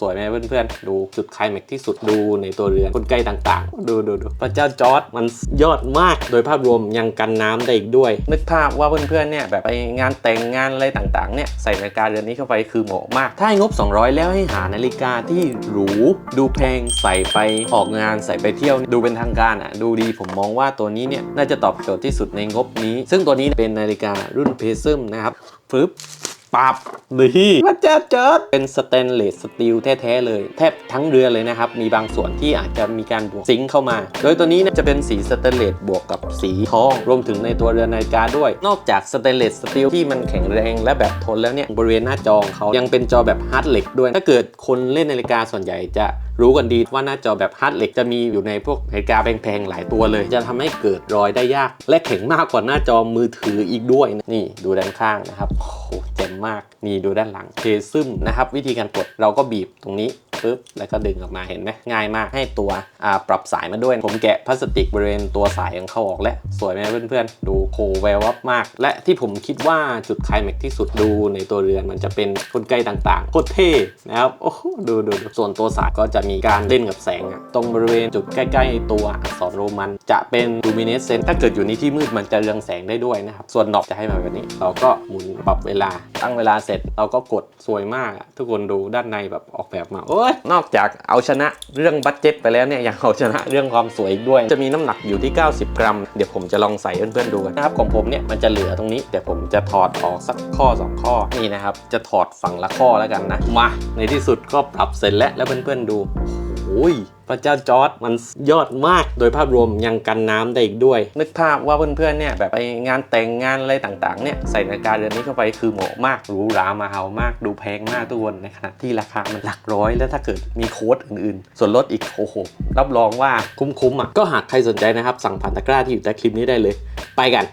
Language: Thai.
สวยไหมเพื่อนๆ ดูจุดไคลแม็กซ์ที่สุดดูในตัวเรือนกลไกต่างๆ ดูดูดูพระเจ้าจอร์ดมันยอดมาก โดยภาพรวมยังกันน้ำได้อีกด้วย นึกภาพว่าเพื่อนๆเนี่ยแบบไปงานแต่งงานอะไรต่างๆเนี่ยใส่นาฬิกาเรือนนี้เข้าไปคือเหมาะมาก ถ้าให้งบ 200 แล้วให้หานาฬิกาที่หรูดูแพงใส่ไปออกงานใส่ไปเที่ยวดูเป็นทางการอะดูดีผมมองว่าตัวนี้เนี่ยน่าจะตอบโจทย์ที่สุดในงบนี้ ซึ่งตัวนี้เป็นนาฬิการุ่นเพซึมนะครับฟึบ ปับนี่พระเจ้าเจิดเป็นสเตนเลสสตีลแท้ๆเลย แทบทั้งเรือเลยนะครับ มีบางส่วนที่อาจจะมีการบวกซิงค์เข้ามา โดยตัวนี้เนี่ยจะเป็นสีสเตนเลสบวกกับสีทอง รวมถึงในตัวเรือนนาฬิกาด้วย นอกจากสเตนเลสสตีลที่มันแข็งแรงและแบบทนแล้วเนี่ยบริเวณหน้าจอของเขายังเป็นจอแบบฮาร์ดเหล็กด้วย ถ้าเกิดคนเล่นนาฬิกาส่วนใหญ่จะรู้กันดีว่าหน้าจอแบบฮาร์ดเหล็กจะมีอยู่ในพวกนาฬิกาแพงๆหลายตัวเลย จะทำให้เกิดรอยได้ยาก และแข็งมากกว่าหน้าจอมือถืออีกด้วยนะนี่ดูด้านข้างนะครับโอ้โหเจ๋ง มาก นี่ดูด้านหลังเทซึมนะครับ วิธีการกดเราก็บีบตรงนี้ ปึ๊บแล้วก็ดึงออกมาเห็นไหมง่ายมากให้ตัวปรับสายมาด้วย ผมแกะพลาสติกบริเวณตัวสายของเขาออกแล้วสวยไหมเพื่อนๆ ดูโคแวววับมาก และที่ผมคิดว่าจุดไคลแม็กซ์ที่สุดดูในตัวเรือนมันจะเป็นกลไกต่างๆโคตรเท่นะครับโอ้โหดูดูส่วนตัวสายก็จะมีการเล่นกับแสงตรงบริเวณจุดใกล้ ๆ ตัวอักษรโรมัน จะเป็นลูมิเนสเซนถ้าเกิดอยู่ในที่มืดมันจะเรืองแสงได้ด้วยนะครับส่วนดอกจะให้มาแบบนี้ เราก็หมุนปรับเวลาตั้งเวลาเสร็จเราก็กดสวยมากทุกคนดูด้านในแบบออกแบบมาโอ้ยนอกจากเอาชนะเรื่องบัตเจ็ตไปแล้วเนี่ยยังเอาชนะเรื่องความสวยอีกด้วย จะมีน้ำหนักอยู่ที่ 90 กรัม เดี๋ยวผมจะลองใส่เพื่อนๆดูกันนะครับของผมเนี่ยมันจะเหลือตรงนี้เดี๋ยวผมจะถอดออกสักข้อ 2 ข้อนี่นะครับ จะถอดฝั่งละข้อแล้วกันนะมาในที่สุดก็ปรับเสร็จแล้วแล้วเพื่อนๆดูโอ้ย พระเจ้าจอร์ดมันยอดมากโดยภาพรวมยังกันน้ำได้อีกด้วย นึกภาพว่าเพื่อนๆเนี่ยแบบไปงานแต่งงานอะไรต่างๆเนี่ยใส่นาฬิกาเรือนนี้เข้าไปคือเหมาะมากหรูหรามาเฮามากดูแพงมากทุกคนในขณะที่ราคามันหลักร้อย แล้วถ้าเกิดมีโค้ดอื่นๆ ส่วนลดอีกโอ้โหรับรองว่าคุ้มๆอะก็หากใครสนใจนะครับสั่งผ่านตะกร้าที่อยู่ใต้คลิปนี้ได้เลย ไปกัน